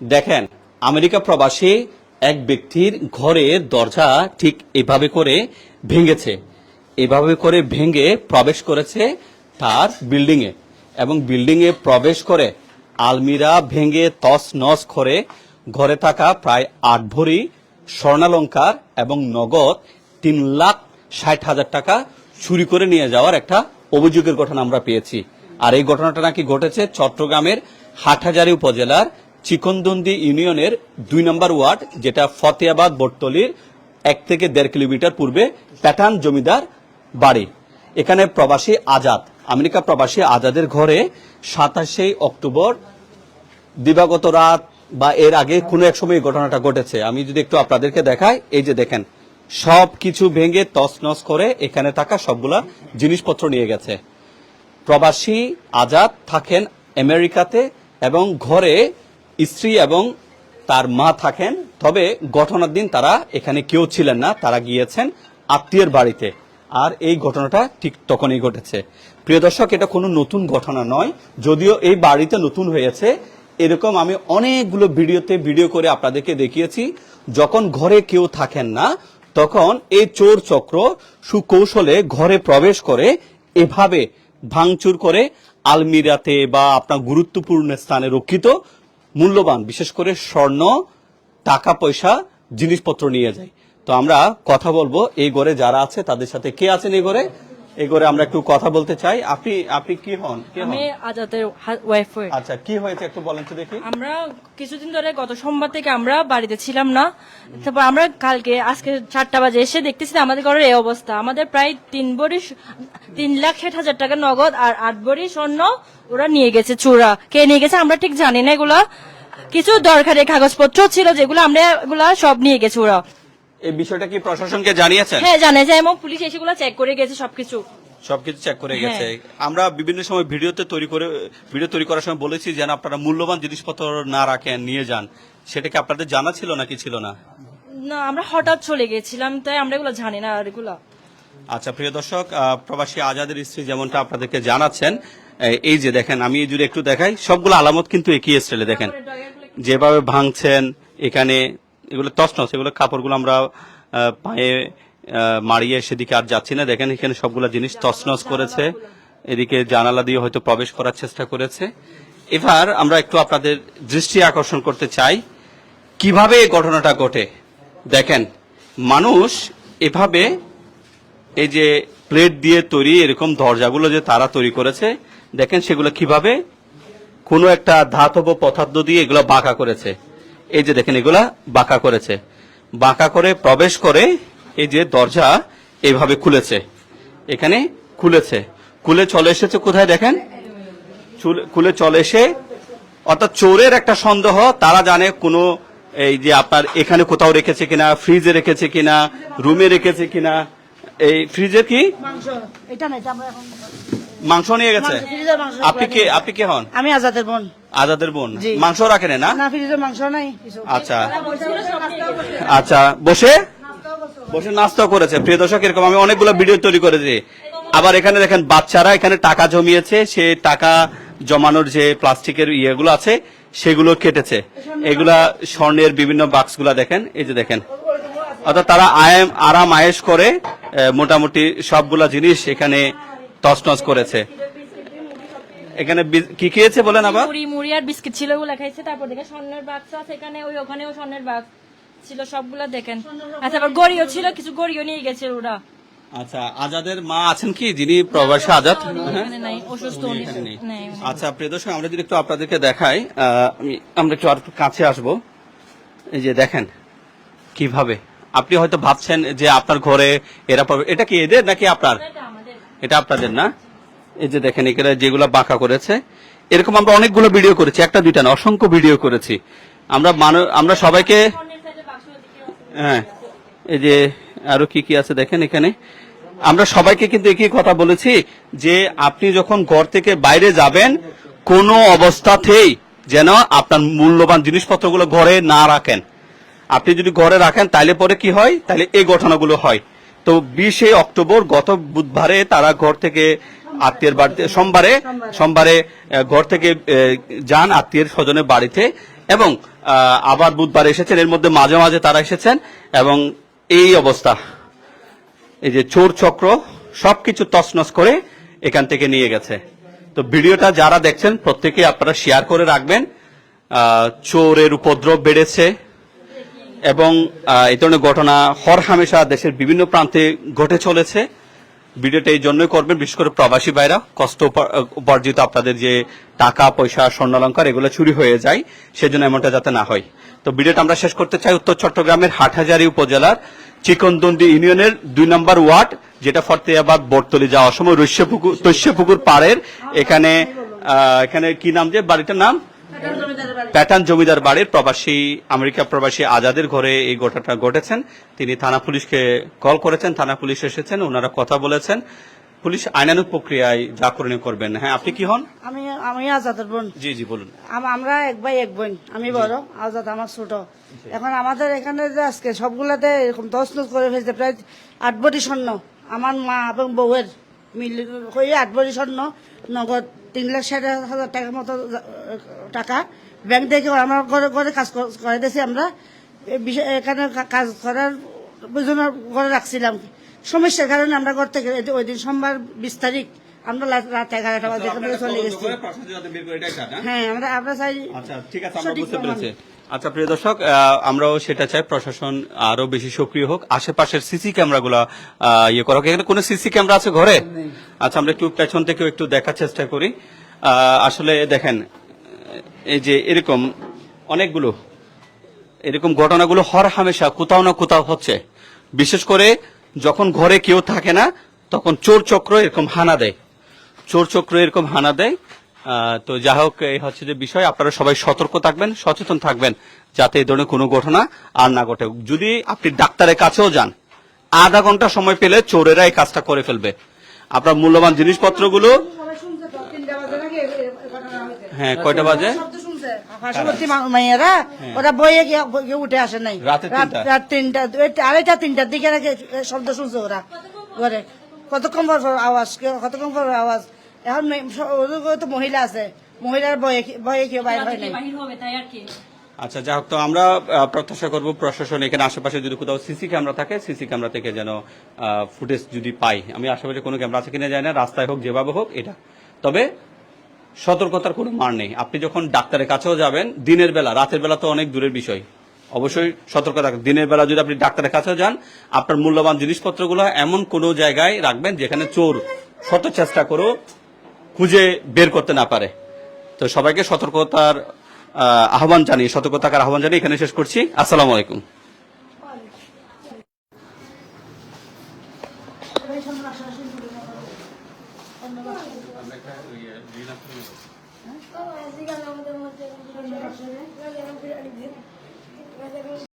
দেখেন, আমেরিকা প্রবাসী এক ব্যক্তির ঘরের দরজা ঠিক এভাবে করে ভেঙেছে। এভাবে করে ভেঙে প্রবেশ করেছে তার বিল্ডিং এ এবং বিল্ডিং এ প্রবেশ করে আলমিরা ভেঙে তস নস করে ঘরে থাকা প্রায় আট ভরি স্বর্ণালঙ্কার এবং নগদ তিন লাখ ষাট হাজার টাকা চুরি করে নিয়ে যাওয়ার একটা অভিযোগের ঘটনা আমরা পেয়েছি। আর এই ঘটনাটা নাকি ঘটেছে চট্টগ্রামের হাটহাজারী উপজেলার চিকনদন্দি ইউনিয়নের দুই নম্বর ওয়ার্ড, যেটা ফতেয়াবাদ বটতলির এক থেকে দেড় কিলোমিটার পূর্বে প্যাটার্ন জমিদার বাড়ি। এখানে প্রবাসী আজাদ, আমেরিকা প্রবাসী আজাদের ঘরে সাতাশে অক্টোবর দিবাগত রাত বা এর আগে কোনো এক সময় ঘটনাটা ঘটেছে। আমি যদি একটু আপনাদেরকে দেখাই, এই যে দেখেন, সব কিছু ভেঙে তছনছ করে এখানে থাকা সবগুলা জিনিসপত্র নিয়ে গেছে। প্রবাসী আজাদ থাকেন আমেরিকাতে এবং ঘরে স্ত্রী এবং তার মা থাকেন, তবে ঘটনার দিন তারা এখানে কেউ ছিলেন না, তারা গিয়েছেন আত্মীয়ের বাড়িতে। আর এই ঘটনাটা ঠিক তখনই ঘটেছে। প্রিয় দর্শক, এটা কোনো নতুন ঘটনা নয়, যদিও এই বাড়িতে নতুন হয়েছে। এরকম আমি অনেকগুলো ভিডিওতে ভিডিও করে আপনাদেরকে দেখিয়েছি, যখন ঘরে কেউ থাকেন না, তখন এই চোর চক্র সুকৌশলে ঘরে প্রবেশ করে এভাবে ভাঙচুর করে আলমিরাতে বা আপনার গুরুত্বপূর্ণ স্থানে রক্ষিত মূল্যবান, বিশেষ করে স্বর্ণ, টাকা, পয়সা, জিনিসপত্র নিয়ে যায়। তো আমরা কথা বলব এই গড়ে যারা আছে, তাদের সাথে কে আছেন এই ঘরে এই আমরা একটু কথা বলতে চাই। আপনি আপনি কি হন? আমি আজাদের ওয়াইফ। আচ্ছা কি হয়েছে একটু বলেন তো দেখি। আমরা কিছুদিন ধরে গত সোমবার থেকে আমরা বাড়িতে ছিলাম না। তারপর আমরা কালকে আজকে চারটা বাজে এসে দেখতেছি আমাদের ঘরের এই অবস্থা। আমাদের প্রায় তিন বড়ি তিন লাখ ষাট হাজার টাকা নগদ আর আট বড়ি স্বর্ণ ওরা নিয়ে গেছে চোরা কে নিয়ে গেছে আমরা ঠিক জানি না এগুলা। কিছু দরকারি কাগজপত্র ছিল যেগুলো আমরা এগুলা সব নিয়ে গেছে ওরা। এই বিষয়টা কি প্রশাসনকে জানিয়েছেন? হ্যাঁ জানে যে এবং পুলিশ এসেগুলো চেক করে গেছে সবকিছু। সবকিছু চেক করে হ্যাঁ। গেছে আমরা বিভিন্ন সময় ভিডিওতে তৈরি করে ভিডিও তৈরি করার সময় বলেছি যেন আপনারা মূল্যবান জিনিসপত্র না রাখেন নিয়ে যান। সেটা কি আপনাদের জানা ছিল নাকি ছিল না? না আমরা হঠাৎ চলে গেছিলাম তাই আমরা এগুলো জানি না আর এগুলা। আচ্ছা প্রিয় দর্শক প্রবাসী আজাদের স্ত্রী যেমনটা আপনাদেরকে জানাচ্ছেন এই- এই যে দেখেন আমি যদি একটু দেখাই সবগুলো আলামত কিন্তু একই স্টাইলে দেখেন। যেভাবে ভাঙছেন এখানে এগুলো তছনছ, এগুলো কাপড়গুলো আমরা পায়ে মারিয়ে সেদিকে আর যাচ্ছি না। দেখেন এখানে সবগুলো জিনিস তছনছ করেছে। এদিকে জানালা দিয়ে হয়তো প্রবেশ করার চেষ্টা করেছে। এবার আমরা একটু আপনাদের দৃষ্টি আকর্ষণ করতে চাই। কীভাবে এই ঘটনাটা ঘটে? দেখেন, মানুষ এভাবে এই যে প্লেট দিয়ে তৈরি এরকম দরজাগুলো যে তারা তৈরি করেছে, দেখেন সেগুলো কীভাবে কোনো একটা ধাতব পদার্থ দিয়ে এগুলো বাঁকা করেছে। এই যে দেখেন এগুলা বাঁকা করেছে। বাঁকা করে প্রবেশ করে এই যে দরজা এইভাবে খুলেছে। এখানে খুলেছে। খুলে চলে এসেছে কোথায় দেখেন? খুলে চলে এসে অর্থাৎ চোরের একটা সন্দেহ তারা জানে কোনো এই যে আপনার এখানে কোথাও রেখেছে কিনা ফ্রিজে রেখেছে কিনা রুমে রেখেছে কিনা। এই ফ্রিজের কি? মাংস। নিয়ে গেছে? আপনি কে আপনি কে হন? আমি আজাদের বোন। আজাদের বোন? মাংস রাখেন না? মাংস নাই আচ্ছা। আচ্ছা বসে? বসে নাস্তা করেছে। প্রিয় দর্শক এরকম আমি অনেকগুলো ভিডিও তৈরি করেছি। আবার এখানে দেখেন বাচ্চারা এখানে টাকা জমিয়েছে। সে টাকা জমানোর যে প্লাস্টিকের ইয়েগুলো আছে সেগুলো কেটেছে। এগুলা স্বর্ণের বিভিন্ন বাক্সগুলা দেখেন এই যে দেখেন। অর্থাৎ তারা আয়াম আরাম আয়েশ করে আহ, মোটামুটি সবগুলা জিনিস এখানে তছনছ করেছে। এখানে কি খেয়েছে বলেন আবার? মুড়ি মুড়ি আর বিস্কিট ছিল ওগুলা খাইছে। তারপর দেখে স্বর্ণের বাক্স আছে এখানে ওই ওখানেও স্বর্ণের বাক্স ছিল সবগুলা দেখেন। আচ্ছা আবার গড়িও ছিল কিছু গড়িও নিয়ে গেছে ওরা। আচ্ছা আজাদের মা আছেন কি? যিনি প্রবাসী আজাদ? হ্যাঁ? আচ্ছা প্রিয় দর্শক আমরা যদি একটু আপনাদেরকে দেখাই আমি আমরা একটু আর কাছে আসব। এই যে দেখেন কীভাবে? আপনি হয়তো ভাবছেন যে আপনার ঘরে এরা পাবে- এটা কি এদের নাকি আপনার? এটা আপনাদের না? এই যে দেখেন এখানে যেগুলো বাঁকা করেছে, এরকম আমরা অনেকগুলো ভিডিও করেছি, একটা, দুইটা না, অসংখ্য ভিডিও করেছি। আমরা আমরা সবাইকে হ্যাঁ এই যে আরও কি কি আছে দেখেন এখানে। আমরা সবাইকে কিন্তু একই কথা বলেছি যে আপনি যখন ঘর থেকে বাইরে যাবেন, কোনো অবস্থাতেই যেন আপনার মূল্যবান জিনিসপত্রগুলো ঘরে না রাখেন। আপনি যদি ঘরে রাখেন তাহলে পরে কি হয়? তাহলে এই ঘটনাগুলো হয়। তো বিশে অক্টোবর গত বুধবারে তারা ঘর থেকে আত্মীয়ের বাড়িতে সোমবারে সোমবারে। ঘর থেকে যান আত্মীয়ের স্বজনের বাড়িতে এবং আবার বুধবার এসেছেন এর মধ্যে মাঝে মাঝে তারা এসেছেন এবং এই অবস্থা। এই যে চোর চক্র সবকিছু তছনছ করে এখান থেকে নিয়ে গেছে। তো ভিডিওটা যারা দেখছেন প্রত্যেকে আপনারা শেয়ার করে রাখবেন। আহ, চোরের উপদ্রব বেড়েছে এবং এই ধরনের ঘটনা হর হামেশা দেশের বিভিন্ন প্রান্তে ঘটে চলেছে। ভিডিওটা এই জন্যই করবেন, বিশেষ করে প্রবাসী ভাইরা। কষ্ট উপার্জিত আপনাদের যে টাকা, পয়সা স্বর্ণালঙ্কার এগুলো চুরি হয়ে যায়, সেজন্য এমনটা যাতে না হয়। তো ভিডিওটা আমরা শেষ করতে চাই উত্তর চট্টগ্রামের হাটহাজারী উপজেলার চিকনদন্ডি ইউনিয়নের দুই নম্বর ওয়ার্ড, যেটা ফতেহাবাদ, বটতলি যাওয়ার সময় রৈশ্যপুকুর তৈশ্যপুকুর পাড়ের এখানে এখানে কি নাম যে? বাড়িটার নাম? প্যাটার্ন জমিদার বাড়ির প্রবাসী আমেরিকা প্রবাসী আজাদের ঘরে এই ঘটনাটা ঘটেছেন। তিনি থানা পুলিশকে কল করেছেন থানা পুলিশ এসেছেন ওনারা কথা বলেছেন। পুলিশ আইনানুগ প্রক্রিয়ায় যা করণীয় করবেন। হ্যাঁ আপনি কি হন? আমি আমি আজাদের বোন। জি জি বলুন। আম- আমরা এক ভাই এক বোন। আমি বড় আজাদ আমার ছোট। এখন আমাদের এখানে যে আজকে সবগুলাতে এরকম তসনস করে ফেলছে প্রায় আট বড়ি স্বর্ণ। আমার মা এবং বউয়ের। মিল হয়ে আট বড়ি স্বর্ণ, নগদ তিন লাখ ষাট হাজার টাকার মতো টাকা। ব্যাংক থেকে আমার ঘরে ঘরে কাজ কর- দিয়েছি আমরা। এখানে কাজ করার জন্য ঘরে রাখছিলাম। সমস্যার কারণে আমরা ঘর থেকে ওই দিন সোমবার বিশ তারিখ আমরা রাত- রাত এগারোটা বাজে চলে গেছি। হ্যাঁ আমরা আমরা চাই আচ্ছা ঠিক আছে আমরা বুঝতে পেরেছি। আচ্ছা প্রিয় দর্শক আমরাও সেটা চাই প্রশাসন আরও বেশি সক্রিয় হোক। আশেপাশের সিসি ক্যামেরাগুলো আহ, ইয়ে করা। হোক এখানে কোনো সিসি ক্যামেরা আছে ঘরে? আচ্ছা আমরা একটু পেছন থেকে একটু দেখার চেষ্টা করি। আসলে দেখেন এই যে এরকম অনেকগুলো এরকম ঘটনাগুলো হর হামেশা কোথাও না কোথাও হচ্ছে। বিশেষ করে যখন ঘরে কেউ থাকে না তখন চোর চক্র এরকম হানা দেয়। চোর চক্র এরকম হানা দেয়। তো যা হোক এই হচ্ছে যে বিষয়। আপনারা সবাই সতর্ক থাকবেন সচেতন থাকবেন যাতে এই ধরনের কোনো ঘটনা আর না ঘটে। যদি আপনি ডাক্তারের কাছেও যান আধা ঘণ্টা সময় পেলে চোরেরা এই কাজটা করে ফেলবে। আপনার মূল্যবান জিনিসপত্রগুলো? হ্যাঁ কয়টা বাজে? পার্শ্ববর্তী মা- ওরা বইয়ে গিয়ে উঠে আসে নাই। রাতে তিনটা? আড়াইটা তিনটার দিকে শব্দ শুনছে ওরা। ঘরে। কতক্ষণ পর আওয়াজ? কতক্ষণ পর আওয়াজ? এখন তো মহিলা আছে। মহিলার বয়ে কি- বয়ে কেউ বাইর হয় নাই। বাহির হবে তাই আর কি? আচ্ছা যাই হোক তো আমরা প্রত্যাশা করব প্রশাসন এখানে আশেপাশে যদি কোথাও সিসি ক্যামেরা থাকে সিসি ক্যামেরা থেকে যেন ফুটেজ যদি পাই। আমি আশেপাশে কোনো ক্যামেরা আছে কিনা যায় না রাস্তায় হোক যেভাবে হোক এটা। তবে সতর্কতার কোনো মার নেই। আপনি যখন ডাক্তারের কাছেও যাবেন দিনের বেলা রাতের বেলা তো অনেক দূরের বিষয়। অবশ্যই সতর্ক থাকবেন দিনের বেলা যদি আপনি ডাক্তারের কাছেও যান আপনার মূল্যবান জিনিসপত্রগুলো এমন কোনো জায়গায় রাখবেন যেখানে চোর শত চেষ্টা করেও খুঁজে বের করতে না পারে। তো সবাইকে সতর্কতার আহ্বান জানিয়ে সতর্ক থাকার আহ্বান জানিয়ে এখানে শেষ করছি। আসসালামু আলাইকুম।